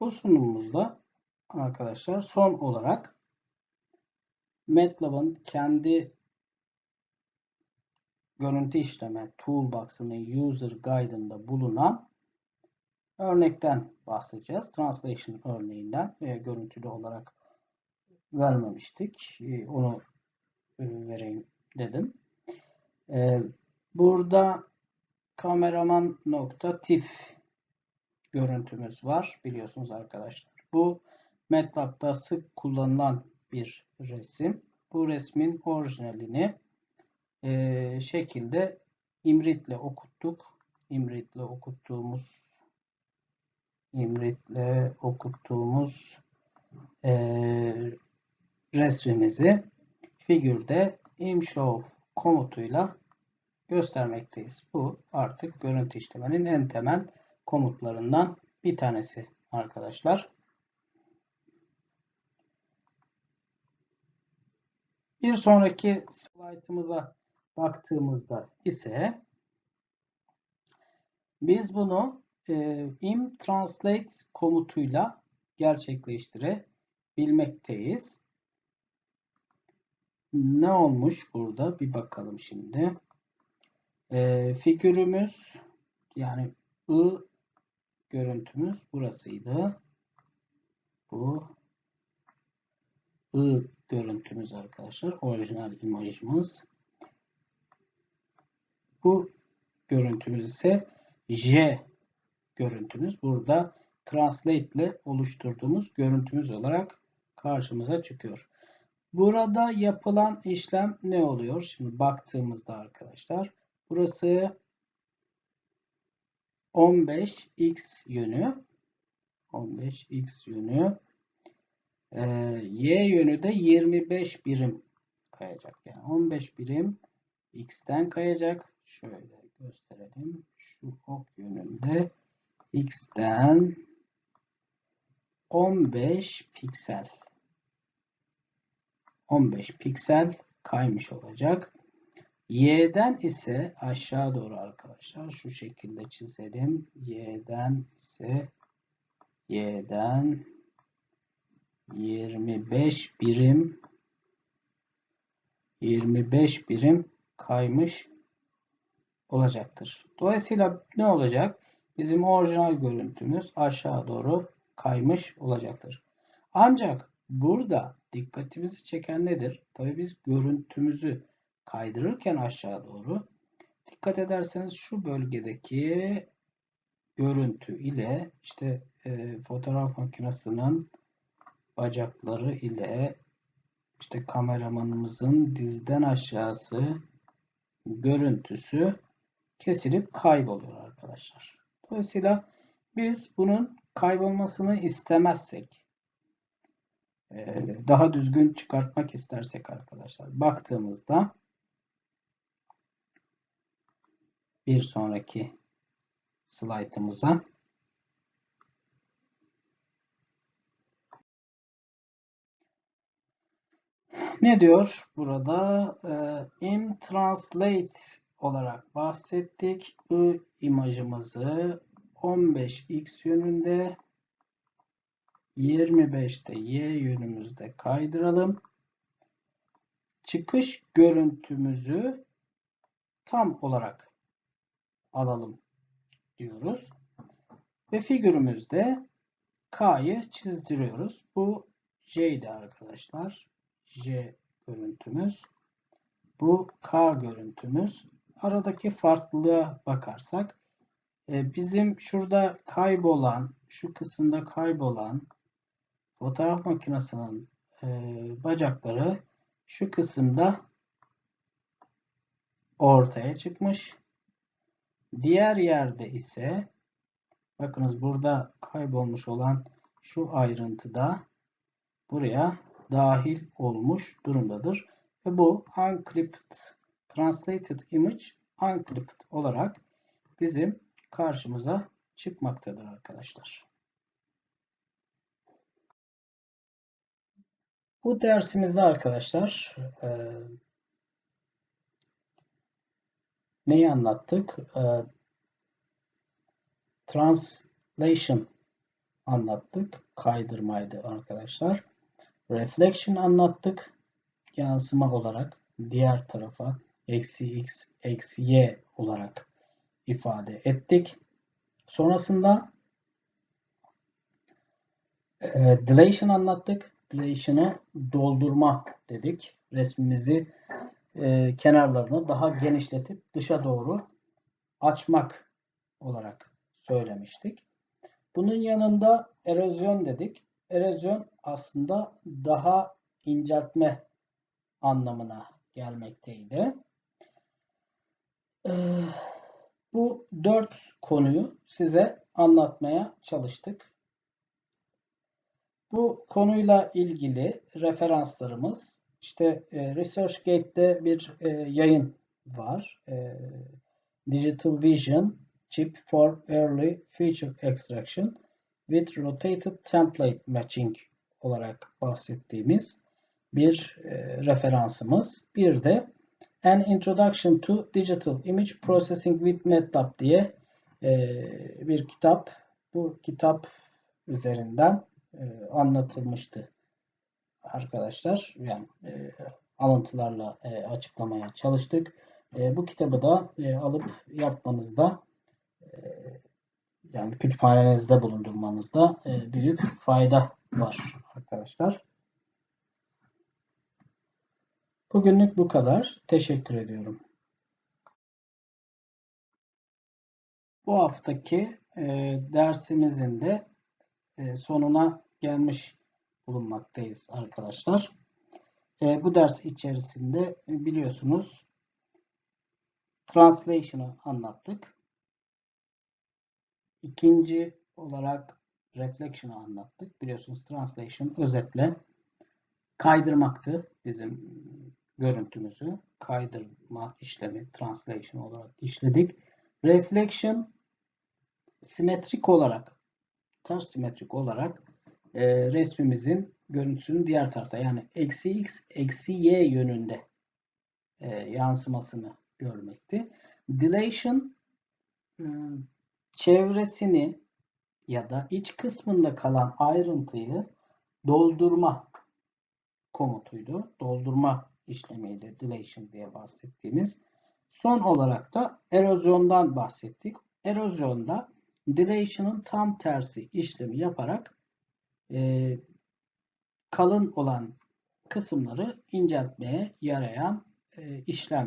Bu sunumumuzda arkadaşlar son olarak MATLAB'ın kendi görüntü işleme toolbox'ının user guide'ında bulunan örnekten bahsedeceğiz. Translation örneğinden e, görüntülü olarak vermemiştik. E, onu e, vereyim dedim. E, burada kameraman nokta tif görüntümüz var biliyorsunuz arkadaşlar. Bu MATLAB'da sık kullanılan bir resim. Bu resmin orijinalini e, şekilde imritle okuttuk. İmritle okuttuğumuz imritle okuttuğumuz e, resmimizi figürde imshow komutuyla göstermekteyiz. Bu artık görüntü işlemenin en temel komutlarından bir tanesi arkadaşlar. Bir sonraki slaytımıza baktığımızda ise biz bunu e, im translate komutuyla gerçekleştirebilmekteyiz. Ne olmuş burada? Bir bakalım şimdi. E, figürümüz yani I görüntümüz burasıydı. Bu I görüntümüz arkadaşlar. Orijinal imajımız. Bu görüntümüz ise J görüntümüz. Burada translate ile oluşturduğumuz görüntümüz olarak karşımıza çıkıyor. Burada yapılan işlem ne oluyor? Şimdi baktığımızda arkadaşlar burası 15x yönü 15x yönü e, y yönü de 25 birim kayacak. Yani 15 birim x'ten kayacak. Şöyle gösterelim. Şu ok yönünde x'ten 15 piksel 15 piksel kaymış olacak. Y'den ise aşağı doğru arkadaşlar şu şekilde çizelim. Y'den ise Y'den 25 birim 25 birim kaymış olacaktır. Dolayısıyla ne olacak? Bizim orijinal görüntümüz aşağı doğru kaymış olacaktır. Ancak burada dikkatimizi çeken nedir? Tabii biz görüntümüzü kaydırırken aşağı doğru dikkat ederseniz şu bölgedeki görüntü ile işte e, fotoğraf makinesinin bacakları ile işte kameramanımızın dizden aşağısı görüntüsü kesilip kayboluyor arkadaşlar. Dolayısıyla biz bunun kaybolmasını istemezsek daha düzgün çıkartmak istersek arkadaşlar baktığımızda bir sonraki slaytımıza ne diyor burada? Ee, in translate olarak bahsettik. I imajımızı 15x yönünde 25'te y yönümüzde kaydıralım. Çıkış görüntümüzü tam olarak alalım diyoruz. Ve figürümüzde K'yı çizdiriyoruz. Bu J'di arkadaşlar. J görüntümüz. Bu K görüntümüz. Aradaki farklılığa bakarsak e, bizim şurada kaybolan, şu kısımda kaybolan fotoğraf makinesinin e, bacakları şu kısımda ortaya çıkmış. Diğer yerde ise bakınız burada kaybolmuş olan şu ayrıntıda buraya dahil olmuş durumdadır. Ve bu unclipped translated image unclipped olarak bizim karşımıza çıkmaktadır arkadaşlar. Bu dersimizde arkadaşlar e, neyi anlattık? E, translation anlattık. Kaydırmaydı arkadaşlar. Reflection anlattık. Yansıma olarak diğer tarafa eksi x eksi y olarak ifade ettik. Sonrasında e, dilation anlattık. Dilation'ı doldurma dedik. Resmimizi e, kenarlarını daha genişletip dışa doğru açmak olarak söylemiştik. Bunun yanında erozyon dedik. Erozyon aslında daha inceltme anlamına gelmekteydi. Ee, bu dört konuyu size anlatmaya çalıştık. Bu konuyla ilgili referanslarımız işte e, ResearchGate'de bir e, yayın var. E, Digital Vision Chip for Early Feature Extraction with Rotated Template Matching olarak bahsettiğimiz bir e, referansımız. Bir de An Introduction to Digital Image Processing with MATLAB diye e, bir kitap. Bu kitap üzerinden e, anlatılmıştı arkadaşlar. Yani e, alıntılarla e, açıklamaya çalıştık. E, bu kitabı da e, alıp yapmanızda e, yani kütüphanenizde bulundurmanızda e, büyük fayda var arkadaşlar. Bugünlük bu kadar. Teşekkür ediyorum. Bu haftaki e, dersimizin de e, sonuna gelmiş bulunmaktayız arkadaşlar. E, bu ders içerisinde e, biliyorsunuz translation'ı anlattık. İkinci olarak reflection'ı anlattık. Biliyorsunuz translation özetle kaydırmaktı bizim görüntümüzü. Kaydırma işlemi translation olarak işledik. Reflection simetrik olarak ters simetrik olarak e, resmimizin görüntüsünün diğer tarafta yani eksi x eksi y yönünde e, yansımasını görmekti. Dilation e, çevresini ya da iç kısmında kalan ayrıntıyı doldurma komutuydu. Doldurma işlemiydi. Dilation diye bahsettiğimiz. Son olarak da erozyondan bahsettik. Erozyonda dilation'ın tam tersi işlemi yaparak e, kalın olan kısımları inceltmeye yarayan e, işlem.